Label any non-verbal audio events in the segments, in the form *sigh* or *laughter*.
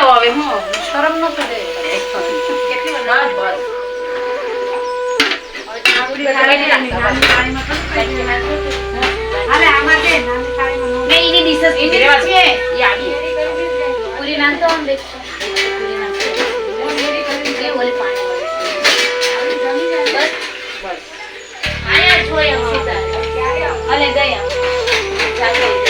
દેવો હવે હું શરમ ન તો કેટલી વાર ના ગયા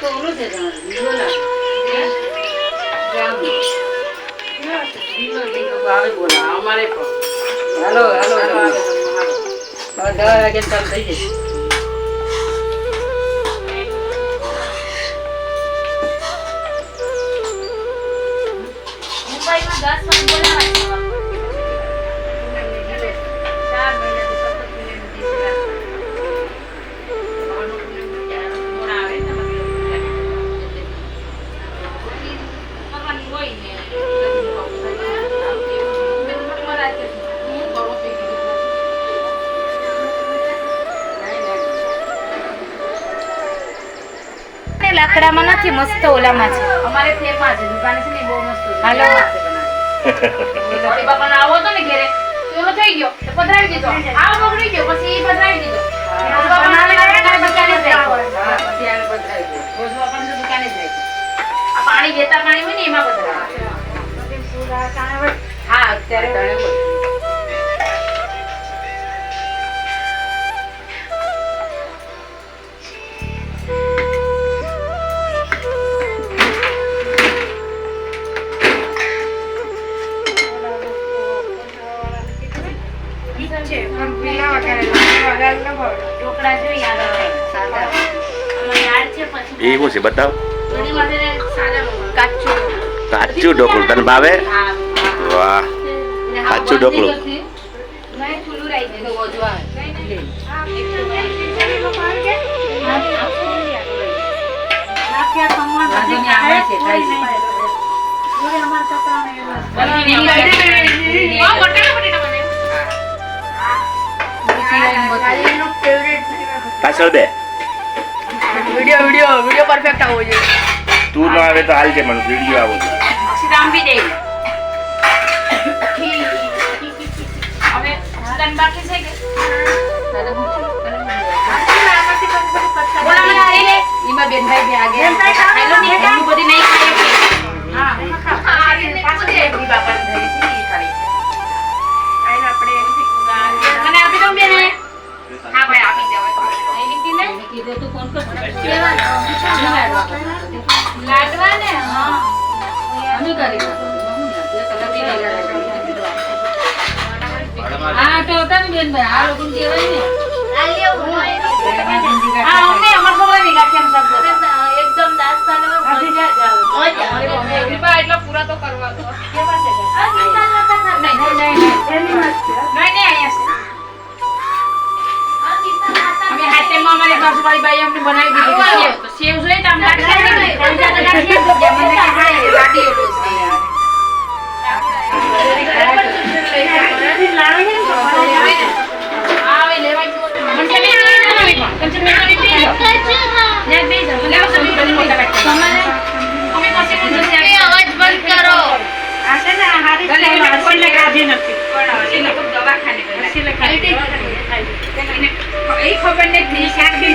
તો ઓલો છે હેલો હેલો હેલો દસ વાગે ચાલુ થઈ જશે. લાકડામાં નથી મસ્ત ઓલામાં છે. અમારે ફ્લેમાં છે દુકાન છે ને બહુ મસ્ત હાલો. બાપાનો આવો તો ને ઘરે. ઓલો થઈ ગયો. તો પધરાવી દીધો. આ પકડી ગયો. પછી એ પધરાવી દીધો. પાણી વેતા પાણી હોય ને એમાં બધા હા અત્યારે છે. પણ પીલા વગર વગર ન ભાવે ઢોકળા જોઈએ સાદા. એ શું છે બતાવ. કાચું. ઢોકળું તને ભાવે? વાહ. કાચું ઢોકળું. અમારા સિવાય પાછળ બે. વિડિયો વિડિયો વિડિયો પરફેક્ટ આવો જોઈએ. તું ન આવે તો હાલ છે મને વિડિયો આવો છે શ્રીરામ બી દે. બાકી છે કે? બોલા મને હારી લે બેનભાઈ ભી આગે. બેનભાઈ નહીં હા તો તમે બેન ભાઈ પૂરા તો કરવા દો અમે હાથે માં અમારી બાસુભાઈ બાઈ અમને બનાવી દીધી સેવ જોઈએ તો આમ *laughs* લાગે દવાખાને ખબર ને શાક બી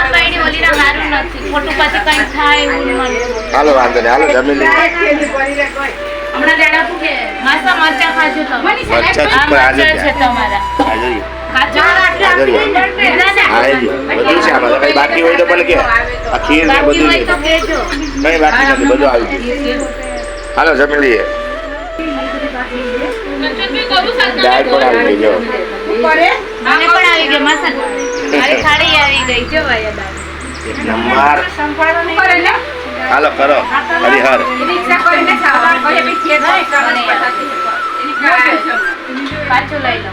વાંધો નહીં. હાલો જમી લે. હમણાં બાકી હોય તો પણ કે. ખીર ને બધું કઈ બાકી નથી બધું આવી ગયું. હાલો જમી લઈએ. દાળ પણ આવી ગઈ જો. આવી ગઈ. મસાલા આવી ગઈ. જો નંબર હાલો કરો. હરિહર. પાછું લઈ લો.